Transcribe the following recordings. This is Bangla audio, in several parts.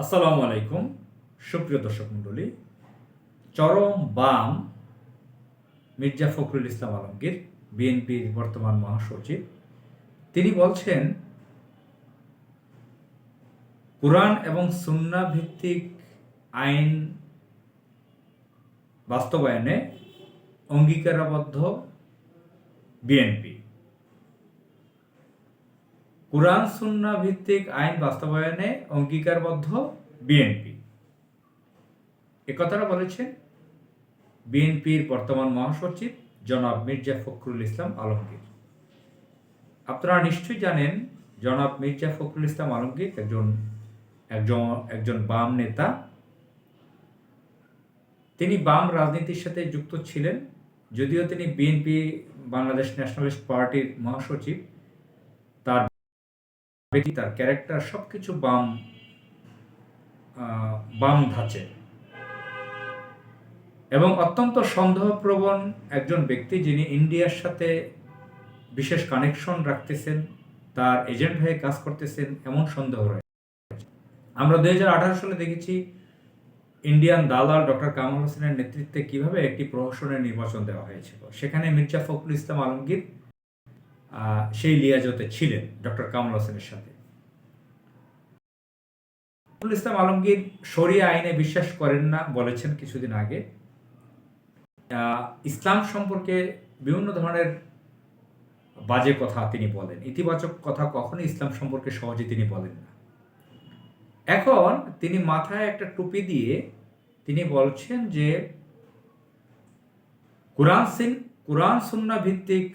আসসালামু আলাইকুম, সুপ্রিয় দর্শক মণ্ডলী। চরম বাম মির্জা ফখরুল ইসলাম আলমগীর, বিএনপির বর্তমান মহাসচিব, তিনি বলছেন, কোরআন এবং সুন্না ভিত্তিক আইন বাস্তবায়নে অঙ্গীকারাবদ্ধ বিএনপি। কোরআন সুন্না ভিত্তিক আইন বাস্তবায়নে অঙ্গীকারবদ্ধ বিএনপি। এ কথাটা বলেছেন বিএনপির বর্তমান মহাসচিব জনাব মির্জা ফখরুল ইসলাম আলমগীর। আপনারা নিশ্চয়ই জানেন জনাব মির্জা ফখরুল ইসলাম আলমগীর একজন একজন একজন বাম নেতা। তিনি বাম রাজনীতির সাথে যুক্ত ছিলেন, যদিও তিনি বিএনপি, বাংলাদেশ ন্যাশনালিস্ট পার্টির মহাসচিব। ব্যক্তি তার ক্যারেক্টার সবকিছু বাম বাম ধাঁচে। এবং অত্যন্ত সন্দেহপ্রবণ একজন ব্যক্তি যিনি ইন্ডিয়ার সাথে বিশেষ কানেকশন রাখতেছেন, তার এজেন্ট হয়ে কাজ করতেছেন, এমন সন্দেহ রয়েছে। আমরা দুই হাজার আঠারো সালে দেখেছি ইন্ডিয়ান দালাল ডক্টর কামাল হোসেনের নেতৃত্বে কীভাবে একটি প্রহসনের নির্বাচন দেওয়া হয়েছিল। সেখানে মির্জা ফখরুল ইসলাম আলমগীর সেই লিয়াজতে ছিলেন ডক্টর কামাল হোসেনের সাথে। ইসলাম আলমগীর শরিয়া আইনে বিশ্বাস করেন না বলেছেন কিছুদিন আগে। ইসলাম সম্পর্কে বিভিন্ন ধরনের বাজে কথা তিনি বলেন। ইতিবাচক কথা কখনোই ইসলাম সম্পর্কে সহজে তিনি বলেন না। এখন তিনি মাথায় একটা টুপি দিয়ে তিনি বলছেন যে, কোরআন সিন, কোরআন সুন্না ভিত্তিক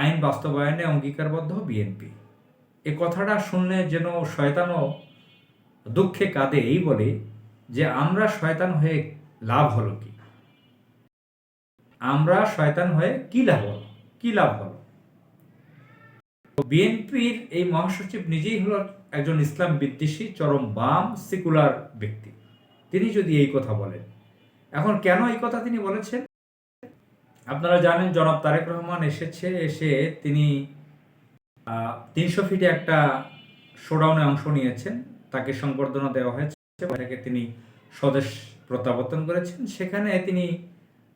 আইন বাস্তবায়নে অঙ্গীকারবদ্ধ বিএনপি। এ কথাটা শুনলে যেন শয়তানও দুঃখে কাঁদে এই বলে যে, আমরা শয়তান হয়ে লাভ হলো কি? আমরা শয়তান হয়ে কি লাভ হলো? কি লাভ হলো? বিএনপির এই মহাসচিব নিজেই হলো একজন ইসলাম বিদ্বেষী, চরম বাম, সেকুলার ব্যক্তি। তিনি যদি এই কথা বলেন, এখন কেন এই কথা তিনি বলেছেন? আপনারা জানেন জনাব তারেক রহমান এসেছে, এসে তিনি তিনশো ফিটে একটা শোডাউনে অংশ নিয়েছেন। তাকে সংবর্ধনা দেওয়া হয়েছে। এটাকে তিনি স্বদেশ প্রত্যাবর্তন করেছেন। সেখানে তিনি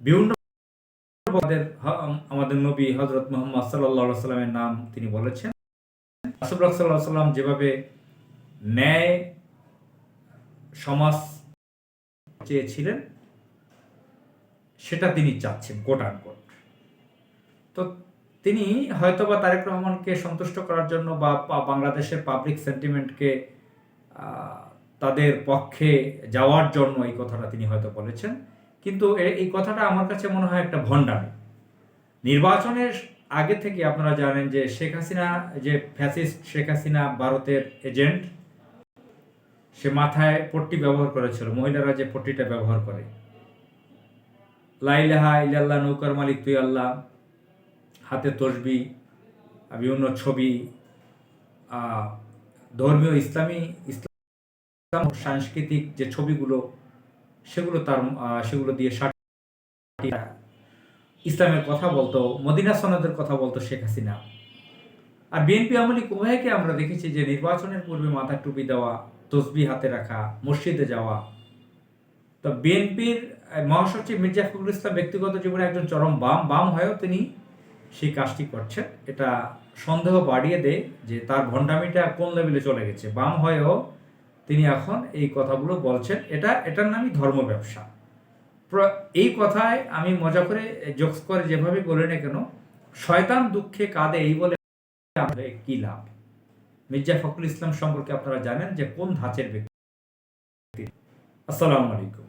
বিভিন্ন আমাদের আমাদের নবী হজরত মোহাম্মদ সাল্লাহ সাল্লামের নাম তিনি বলেছেন। রাসুল্লাহ সাল্লাহ সাল্লাম যেভাবে ন্যায়, সমাজ চেয়েছিলেন সেটা তিনি চাচ্ছেন কোট আনকোট তো তিনি হয়তোবা তারেক রহমানকে সন্তুষ্ট করার জন্য বা বাংলাদেশের পাবলিক সেন্টিমেন্টকে তাদের পক্ষে যাওয়ার জন্য এই কথাটা তিনি হয়তো বলেছেন। কিন্তু এই কথাটা আমার কাছে মনে হয় একটা ভণ্ডামি। নির্বাচনের আগে থেকে আপনারা জানেন যে শেখ হাসিনা, যে ফ্যাসিস্ট শেখ হাসিনা ভারতের এজেন্ট সে মাথায় পট্টি ব্যবহার করেছিল, মহিলারা যে পট্টিটা ব্যবহার করে। লাইলাহা ইলাল্লাহ, নৌকার মালিক তুই আল্লাহ। হাতে তসবি বিভিন্ন ছবি। ধর্মীয় ইসলামী, ইসলাম সাংস্কৃতিক যে ছবিগুলো, সেগুলো তার সেগুলো দিয়ে ইসলামের কথা বলতো, মদিনা সনদের কথা বলতো শেখ হাসিনা। আর বিএনপি আমলি উভয়কে আমরা দেখেছি যে নির্বাচনের পূর্বে মাথায় টুপি দেওয়া, তসবি হাতে রাখা, মসজিদে যাওয়া তো বিএনপির মহাসচিব মির্জা ফখরুল ইসলাম ব্যক্তিগত জীবনে একজন চরম বাম বাম হয়েও তিনি সেই কাজটি করছেন। এটা সন্দেহ বাড়িয়ে দেয় যে তার ভণ্ডামিটা কোন লেভেলে চলে গেছে। বাম হয়েও তিনি এখন এই কথাগুলো বলছেন। এটা, এটার নামই ধর্ম ব্যবসা। এই কথায় আমি মজা করে, জোকস করে যেভাবে বলি না কেন, শয়তান দুঃখে কাঁদে এই বলে কি লাভ? মির্জা ফখরুল ইসলাম সম্পর্কে আপনারা জানেন যে কোন ধাঁচের ব্যক্তি আসসালামু আলাইকুম।